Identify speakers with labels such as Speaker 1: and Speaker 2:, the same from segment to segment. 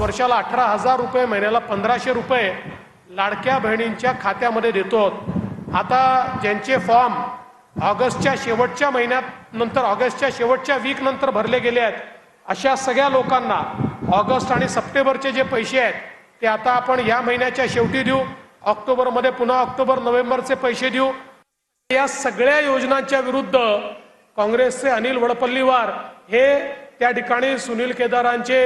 Speaker 1: वर्षाला अठरा हजार रुपये महिन्याला पंधराशे रुपये लाडक्या बहिणींच्या खात्यामध्ये देतो आता ज्यांचे फॉर्म ऑगस्टच्या शेवटच्या महिन्यात नंतर ऑगस्टच्या शेवटच्या वीक नंतर भरले गेले आहेत अशा सगळ्या लोकांना ऑगस्ट आणि सप्टेंबरचे जे पैसे आहेत ते आता आपण या महिन्याच्या शेवटी देऊ. ऑक्टोबरमध्ये पुन्हा ऑक्टोबर नोव्हेंबरचे पैसे देऊ. या सगळ्या योजनांच्या विरुद्ध काँग्रेसचे अनिल वडपल्लीवार हे त्या ठिकाणी सुनील केदारांचे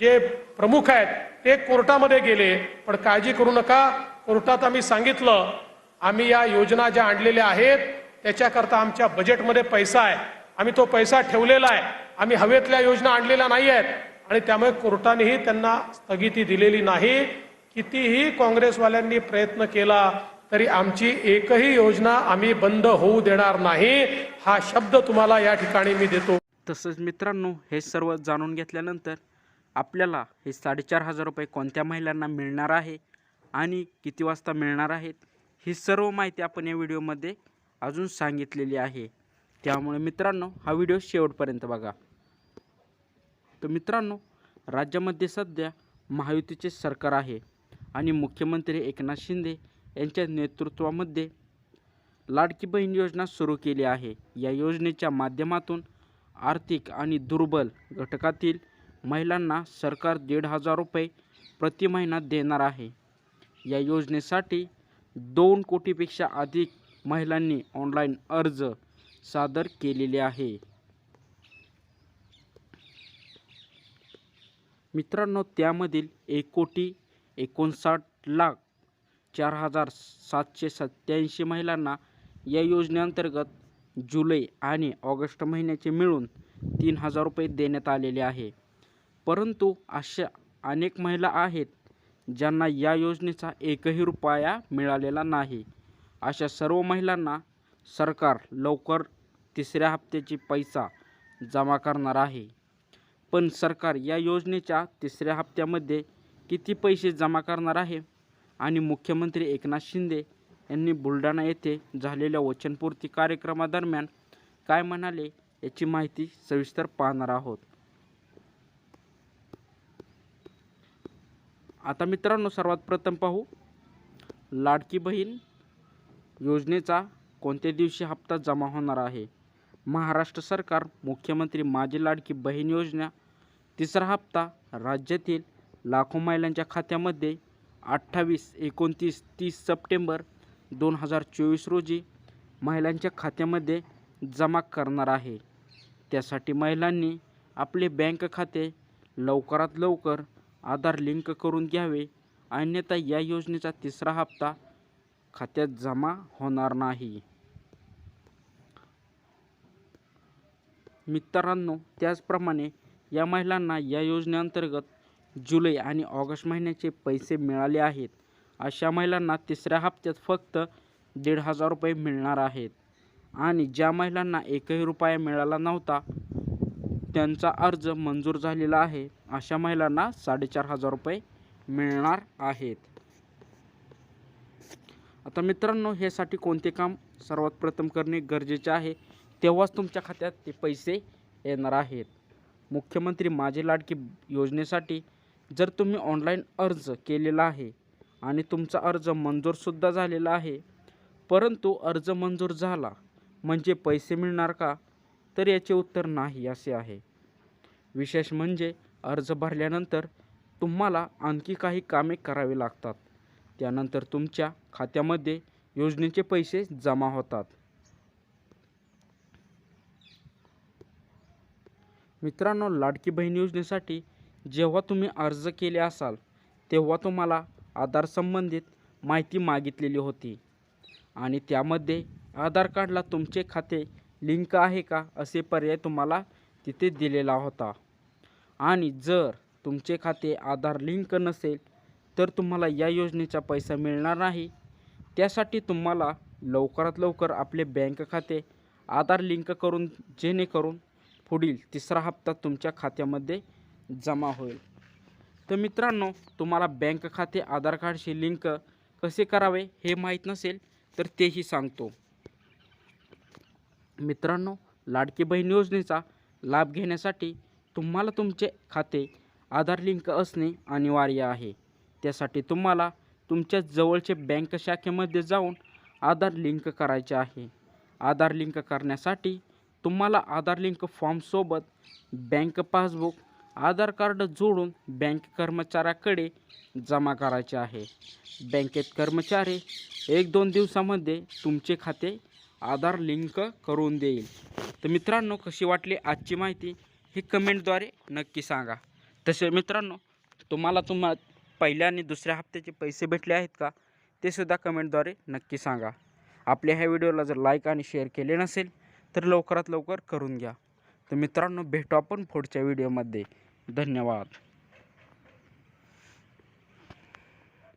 Speaker 1: जे प्रमुख आहेत ते कोर्टामध्ये गेले. पण काळजी करू नका. कोर्टात आम्ही सांगितलं आम्ही या योजना ज्या आणलेल्या आहेत त्याच्याकरता आमच्या बजेटमध्ये पैसा आहे. आम्ही तो पैसा ठेवलेला आहे. आम्ही हवेतल्या योजना आणलेल्या नाही आहेत. आणि त्यामुळे कोर्टानेही त्यांना स्थगिती दिलेली नाही. कितीही काँग्रेसवाल्यांनी प्रयत्न केला तरी आमची एकही योजना आम्ही बंद होऊ देणार नाही. हा शब्द तुम्हाला या ठिकाणी मी देतो.
Speaker 2: तसंच मित्रांनो हे सर्व जाणून घेतल्यानंतर आपल्याला हे साडेचार हजार रुपये कोणत्या महिलांना मिळणार आहे आणि किती वाजता मिळणार आहेत ही सर्व माहिती आपण या व्हिडिओमध्ये अजून सांगितलेली आहे. त्यामुळे मित्रांनो हा व्हिडिओ शेवटपर्यंत बघा. तर मित्रांनो राज्यामध्ये सध्या महायुतीचे सरकार आहे आणि मुख्यमंत्री एकनाथ शिंदे यांच्या नेतृत्वामध्ये लाडकी बहीण योजना सुरू केली आहे. या योजनेच्या माध्यमातून आर्थिक आणि दुर्बल घटकातील महिलांना सरकार दीड हजार रुपये प्रति महिना देणार आहे. या योजनेसाठी दोन कोटीपेक्षा अधिक महिलांनी ऑनलाईन अर्ज सादर केलेले आहे. मित्रांनो त्यामधील एक कोटी एकोणसाठ लाख चार हजार सातशे सत्याऐंशी महिलांना या योजनेअंतर्गत जुलै आणि ऑगस्ट महिन्याचे मिळून तीन हजार रुपये देण्यात आलेले आहे. परंतु अशा अनेक महिला आहेत ज्यांना या योजनेचा एकही रुपया मिळालेला नाही. अशा सर्व महिलांना सरकार लवकर तिसऱ्या हप्त्याची पैसा जमा करणार आहे. पण सरकार या योजनेच्या तिसऱ्या हप्त्यामध्ये किती पैसे जमा करणार आहे? आणि मुख्यमंत्री एकनाथ शिंदे यांनी बुलढाणा येथे झालेल्या वचनपूर्ती कार्यक्रमादरम्यान काय म्हणाले याची माहिती सविस्तर पाहणार आहोत. आता मित्रांनो सर्वात प्रथम पाहू. लाडकी बहीण योजनेचा कोणत्या दिवशी हप्ता जमा होणार आहे? महाराष्ट्र सरकार मुख्यमंत्री माझी लाडकी बहीण योजना तिसरा हप्ता राज्यातील लाखो महिलांच्या खात्यामध्ये अठ्ठावीस एकोणतीस तीस सप्टेंबर दोन हजार चोवीस रोजी महिलांच्या खात्यामध्ये जमा करणार आहे. त्यासाठी महिलांनी आपले बँक खाते लवकरात लवकर आधार लिंक करून घ्यावे. अन्यथा या योजनेचा तिसरा हप्ता खात्यात जमा होणार नाही. मित्रांनो त्याचप्रमाणे या महिलांना या योजनेअंतर्गत जुलै आणि ऑगस्ट महिन्याचे पैसे मिळाले आहेत. अशा महिलांना तिसऱ्या हप्त्यात फक्त दीड हजार रुपये मिळणार आहेत. आणि ज्या महिलांना एकही रुपया मिळाला नव्हता त्यांचा अर्ज मंजूर झालेला आहे. अशा महिलांना साडेचार हजार रुपये मिळणार आहेत. आता मित्रांनो ह्यासाठी कोणते काम सर्वात प्रथम करणे गरजेचे आहे तेव्हाच तुमच्या खात्यात ते पैसे येणार आहेत. मुख्यमंत्री माझे लाडकी योजनेसाठी जर तुम्ही ऑनलाईन अर्ज केलेला आहे आणि तुमचा अर्ज मंजूरसुद्धा झालेला आहे परंतु अर्ज मंजूर झाला म्हणजे पैसे मिळणार का? तर याचे उत्तर नाही असे आहे. विशेष म्हणजे अर्ज भरल्यानंतर तुम्हाला आणखी काही कामे करावी लागतात. त्यानंतर तुमच्या खात्यामध्ये योजनेचे पैसे जमा होतात. मित्रांनो लाडकी बहीण योजनेसाठी जेव्हा तुम्ही अर्ज केले असाल तेव्हा तुम्हाला आधार संबंधित माहिती मागितलेली होती. आणि त्यामध्ये आधार कार्डला तुमचे खाते लिंक आहे का असे पर्याय तुम्हाला तिथे दिलेला होता. आणि जर तुमचे खाते आधार लिंक नसेल तर तुम्हाला या योजनेचा पैसा मिळणार नाही. त्यासाठी तुम्हाला लवकरात लवकर आपले बँक खाते आधार लिंक करून जेणेकरून पुढील तिसरा हप्ता तुमच्या खात्यामध्ये जमा होईल. तर मित्रांनो तुम्हाला बँक खाते आधार कार्डशी लिंक कसे करावे हे माहीत नसेल तर तेही सांगतो. मित्रांनो लाडकी बहीण योजनेचा लाभ घेण्यासाठी तुम्हाला तुमचे खाते आधार लिंक असणे अनिवार्य आहे. त्यासाठी तुम्हाला तुमच्या जवळचे बँक शाखेमध्ये जाऊन आधार लिंक करायचे आहे. आधार लिंक करण्यासाठी तुम्हाला आधार लिंक फॉर्मसोबत बँक पासबुक आधार कार्ड जोडून बँक कर्मचाऱ्याकडे जमा करायचे आहे. बँकेत कर्मचारी एक दोन दिवसामध्ये तुमचे खाते आधार लिंक करून देईल. तर मित्रांनो कशी वाटली आजची माहिती? ही कमेंटद्वारे नक्की सांगा. तसे मित्रांनो तुम्हाला तुम्हा पहिल्या आणि दुसऱ्या हप्त्याचे पैसे भेटले आहेत का? ते सुद्धा कमेंटद्वारे नक्की सांगा. आपल्या ह्या व्हिडिओला जर लाईक आणि शेअर केले नसेल तर लवकरात लवकर करून घ्या. तर मित्रांनो भेटू आपण पुढच्या व्हिडिओमध्ये. धन्यवाद.